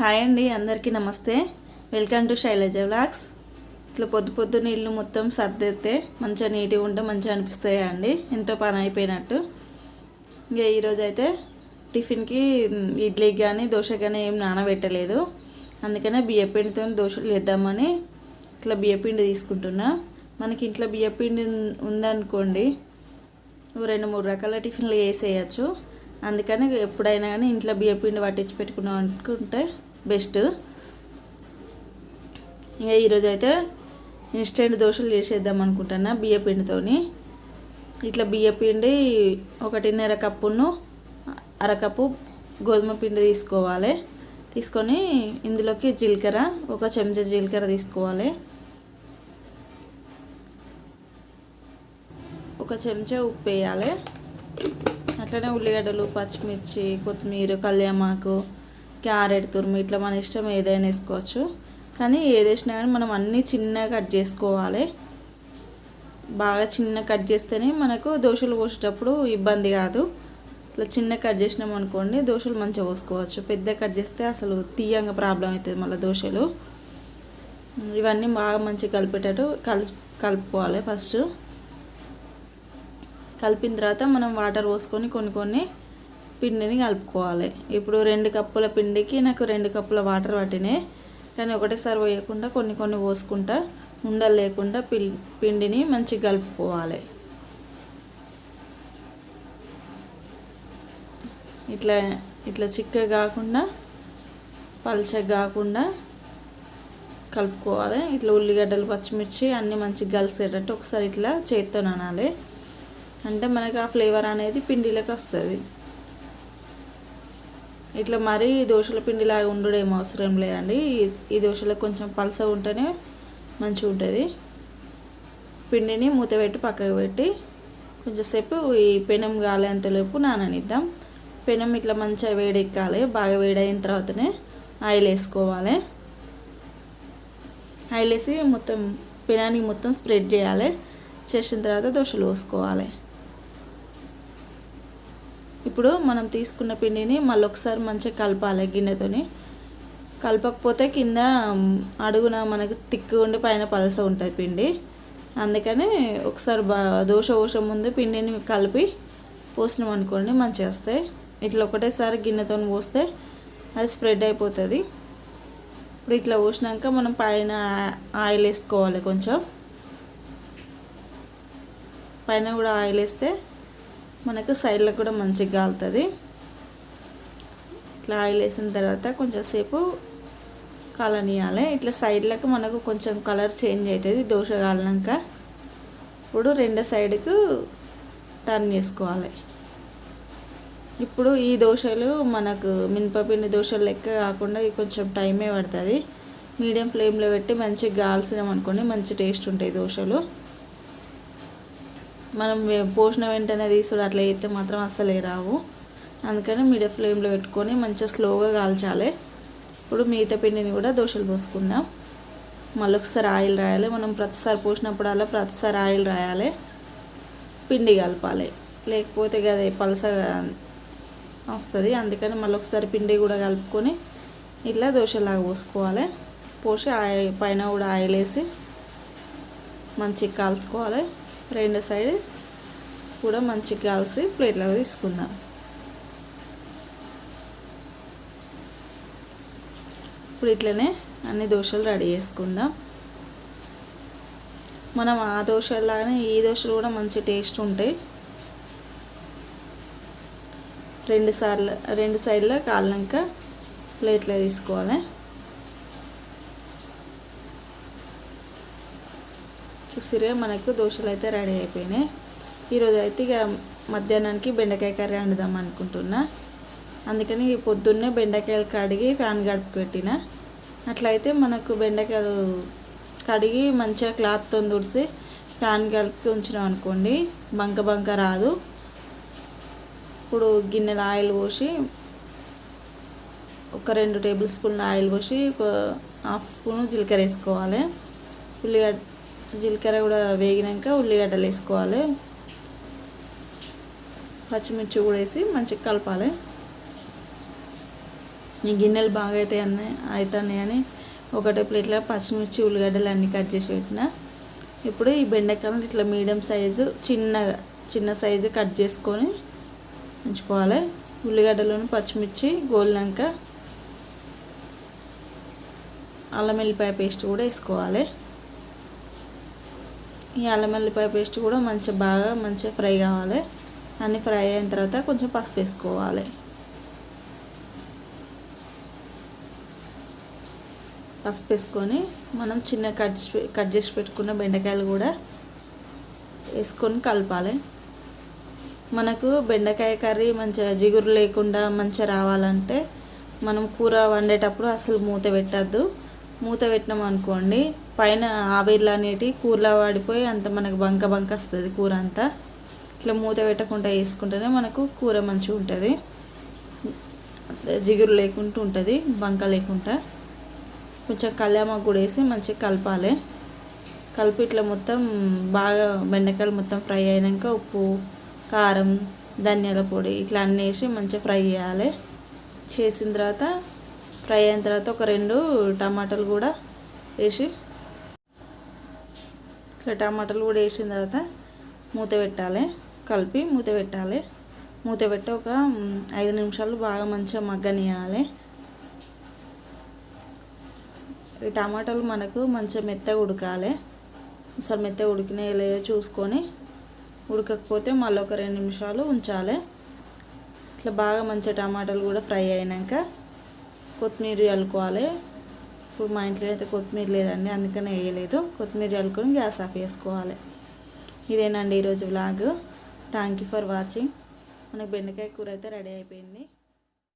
Hi అండి అందరికీ నమస్తే. వెల్కమ్ టు శైలజ వ్లాగ్స్ ఇట్లా పొద్దు పొద్దున్న ఇల్లు మొత్తం సర్దితే మంచిగా నీట్గా ఉంటే మంచిగా అనిపిస్తాయి అండి? ఎంతో పని అయిపోయినట్టు. ఇంకా ఈరోజు అయితే టిఫిన్కి ఇడ్లీకి కానీ దోశ కానీ ఏం నానబెట్టలేదు. అందుకనే బియ్యపిండితో దోశలు వేద్దామని ఇట్లా బియ్యపిండి తీసుకుంటున్నా. మనకి ఇంట్లో బియ్యపిండి ఉందనుకోండి రెండు మూడు రకాల టిఫిన్లు వేసేయచ్చు అందుకని ఎప్పుడైనా కానీ ఇంట్లో బియ్యపిండి పట్టించి పెట్టుకున్నాం అనుకుంటే బెస్ట్. ఇంకా ఈరోజు అయితే ఇన్స్టెంట్ దోశలు చేసేద్దాం అనుకుంటున్నా బియ్యపిండితో ఇట్లా బియ్యపిండి ఒకటిన్నర కప్పును అరకప్పు గోధుమ పిండి తీసుకోవాలి. తీసుకొని ఇందులోకి జీలకర్ర ఒక చెంచా జీలకర్ర తీసుకోవాలి. ఒక చెంచా ఉప్పు వేయాలి. అట్లనే ఉల్లిగడ్డలు పచ్చిమిర్చి కొత్తిమీర కళ్యామాకు క్యారెట్ తురుము ఇట్లా మన ఇష్టం ఏదైనా వేసుకోవచ్చు. కానీ ఏది వేసినా కానీ మనం అన్నీ చిన్నగా కట్ చేసుకోవాలి. బాగా చిన్న కట్ చేస్తేనే మనకు దోశలు పోసేటప్పుడు ఇబ్బంది కాదు. ఇట్లా చిన్న కట్ చేసినాం అనుకోండి దోశలు మంచిగా పోసుకోవచ్చు పెద్ద కట్ చేస్తే అసలు తీయంగా ప్రాబ్లం అవుతుంది మళ్ళీ దోశలు. ఇవన్నీ బాగా మంచిగా కలిపేటట్టు కలు కలుపుకోవాలి ఫస్ట్. కలిపిన తర్వాత మనం వాటర్ పోసుకొని కొన్ని కొన్ని పిండిని కలుపుకోవాలి. ఇప్పుడు రెండు కప్పుల పిండికి నాకు రెండు కప్పుల వాటర్ పట్టినాయి కానీ ఒకటేసారి పోయకుండా కొన్ని కొన్ని పోసుకుంటా. ఉండలు లేకుండా పిండిని మంచిగా కలుపుకోవాలి. ఇట్లా ఇట్లా చిక్కగా కాకుండా పలుచగా కాకుండా కలుపుకోవాలి. ఇట్లా ఉల్లిగడ్డలు పచ్చిమిర్చి అన్నీ మంచిగా కలిసేటట్టు ఒకసారి ఇట్లా చేత్తో అనాలి. అంటే మనకి ఆ ఫ్లేవర్ అనేది పిండిలోకి వస్తుంది. ఇట్లా మరీ దోశల పిండిలాగా ఉండడం ఏం అవసరం లేదండి. ఈ- దోశలో దోశలకు కొంచెం పలస ఉంటేనే మంచిగా ఉంటుంది పిండిని మూత పెట్టి పక్కకు పెట్టి కొంచెంసేపు ఈ పెనం కాలేంతలోపు నాననిద్దాం. పెనం ఇట్లా మంచిగా వేడెక్కాలి బాగా వేడైన తర్వాతనే ఆయిల్ వేసుకోవాలి. ఆయిల్ వేసి మొత్తం పెనానికి మొత్తం స్ప్రెడ్ చేయాలి. చేసిన తర్వాత దోశలు పోసుకోవాలి. ఇప్పుడు మనం తీసుకున్న పిండిని మళ్ళీ ఒకసారి మంచిగా కలపాలి గిన్నెతోని. కలపకపోతే కింద అడుగున మనకు తిక్కు ఉండి పైన పలస ఉంటుంది పిండి. అందుకని ఒకసారి బా దోశ పోసే ముందు పిండిని కలిపి పోసినాం అనుకోండి మంచిగా వస్తాయి. ఇట్లా ఒకటేసారి గిన్నెతో పోస్తే అది స్ప్రెడ్ అయిపోతుంది. ఇప్పుడు ఇట్లా పోసినాక మనం పైన ఆయిల్ వేసుకోవాలి కొంచెం. పైన కూడా ఆయిల్ వేస్తే మనకు సైడ్లో కూడా మంచిగా కాలుతుంది. ఇట్లా ఆయిల్ వేసిన తర్వాత కొంచెం సేపు కాలనియాలి. ఇట్లా సైడ్లకు మనకు కొంచెం కలర్ చేంజ్ అవుతుంది దోశ కాలినాక. ఇప్పుడు రెండో సైడ్కు టర్న్ చేసుకోవాలి. ఇప్పుడు ఈ దోశలు మనకు మినపపిండి దోశలు లెక్క కాకుండా కొంచెం టైమే పడుతుంది. మీడియం ఫ్లేమ్లో పెట్టి మంచిగా కాల్సినాం అనుకోండి మంచి టేస్ట్ ఉంటాయి దోశలు. మనం పోసిన వెంటనే తీసుడు అట్లా అయితే మాత్రం అస్సలే రావు. అందుకని మీడియం ఫ్లేమ్లో పెట్టుకొని మంచిగా స్లోగా కాల్చాలి. ఇప్పుడు మిగతా పిండిని కూడా దోశలు పోసుకుందాం. మళ్ళీ ఒకసారి ఆయిల్ రాయాలి. మనం ప్రతిసారి పోసినప్పుడల్లా ప్రతిసారి ఆయిల్ రాయాలి. పిండి కలపాలి. లేకపోతే కదా పలసగా వస్తుంది. అందుకని మళ్ళీ ఒకసారి పిండి కూడా కలుపుకొని ఇట్లా దోశలాగా పోసుకోవాలి. పోసి ఆయిల్ పైన కూడా ఆయిల్ వేసి మంచిగా కాల్చుకోవాలి. రెండు సైడ్ కూడా మంచిగా కాల్చి ప్లేట్లో తీసుకుందాం. ఇప్పుడు ఇట్లనే అన్ని దోశలు రెడీ చేసుకుందాం. మనం ఆ దోశలాగానే ఈ దోశలు కూడా మంచి టేస్ట్ ఉంటాయి. రెండు సార్లు రెండు సైడ్లో కాలినాక ప్లేట్లో తీసుకోవాలి. చూసిరే మనకు దోశలు అయితే రెడీ అయిపోయినాయి. ఈరోజు అయితే ఇక మధ్యాహ్నానికి బెండకాయ కర్రీ వండుదాం అనుకుంటున్నా. అందుకని పొద్దున్నే బెండకాయలు కడిగి ఫ్యాన్ గడుపు పెట్టిన. అట్లయితే మనకు బెండకాయలు కడిగి మంచిగా క్లాత్తో తుడిచి ఫ్యాన్ కలిపి ఉంచినాం అనుకోండి బంక బంక రాదు. ఇప్పుడు గిన్నెలో ఆయిల్ పోసి ఒక రెండు టేబుల్ స్పూన్ల ఆయిల్ పోసి ఒక హాఫ్ స్పూన్ జీలకర్ర వేసుకోవాలి. ఉల్లిగడ్డ జీలకర్ర కూడా వేగినాక ఉల్లిగడ్డలు వేసుకోవాలి. పచ్చిమిర్చి కూడా వేసి మంచిగా కలపాలి. ఈ గిన్నెలు బాగా అయితే అన్నాయి అవుతున్నాయి అని ఒకటే ప్లేట్లో పచ్చిమిర్చి ఉల్లిగడ్డలు అన్నీ కట్ చేసి పెట్టిన. ఇప్పుడు ఈ బెండకాయలు ఇట్లా మీడియం సైజు చిన్నగా చిన్న సైజు కట్ చేసుకొని ఉంచుకోవాలి. ఉల్లిగడ్డలను పచ్చిమిర్చి గోలినాక అల్లం వెల్లిపాయ పేస్ట్ కూడా వేసుకోవాలి. ఈ అల్లం వెల్లిపాయ పేస్ట్ కూడా మంచిగా బాగా మంచిగా ఫ్రై కావాలి. అన్నీ ఫ్రై అయిన తర్వాత కొంచెం పసుపు వేసుకోవాలి. పసుపు వేసుకొని మనం చిన్న కట్ కట్ చేసి పెట్టుకున్న బెండకాయలు కూడా వేసుకొని కలపాలి. మనకు బెండకాయ కర్రీ మంచిగా జిగురు లేకుండా మంచిగా రావాలంటే మనం కూర వండేటప్పుడు అసలు మూత పెట్టద్దు. మూత పెట్టినాం అనుకోండి పైన ఆవిర్లు అనేటి కూరలో వాడిపోయి అంత మనకు బంక బంక వస్తుంది కూర అంతా ఇట్లా మూత పెట్టకుండా వేసుకుంటేనే మనకు కూర మంచిగా ఉంటుంది. జిగురు లేకుండా ఉంటుంది బంక లేకుండా. కొంచెం కళ్యామాకు కూడా వేసి మంచిగా కలపాలి. కలిపి ఇట్లా మొత్తం బాగా బెండకాయలు మొత్తం ఫ్రై అయినాక ఉప్పు కారం ధనియాల పొడి ఇట్లా అన్నీ వేసి మంచిగా ఫ్రై చేయాలి. చేసిన తర్వాత ఫ్రై అయిన తర్వాత ఒక రెండు టమాటాలు కూడా వేసి ఇట్లా టమాటాలు కూడా వేసిన తర్వాత మూత పెట్టాలి. కలిపి మూత పెట్టాలి. మూత పెట్టి ఒక ఐదు నిమిషాలు బాగా మంచిగా మగ్గనియాలి. ఈ టమాటాలు మనకు మంచిగా మెత్తగా ఉడకాలి. ఒకసారి మెత్తగా ఉడికినాయో లేదో చూసుకొని ఉడకకపోతే మళ్ళీ ఒక రెండు నిమిషాలు ఉంచాలి. ఇట్లా బాగా మంచిగా టమాటాలు కూడా ఫ్రై అయినాక కొత్తిమీర చల్లుకోవాలి ఇప్పుడు మా ఇంట్లో అయితే కొత్తిమీర లేదండి అందుకనే వేయలేదు. కొత్తిమీర చల్లుకొని గ్యాస్ ఆఫ్ చేసుకోవాలి. ఇదేనండి ఈరోజు vlog. Thank you for watching మనకి బెండకాయ కూర అయితే రెడీ అయిపోయింది.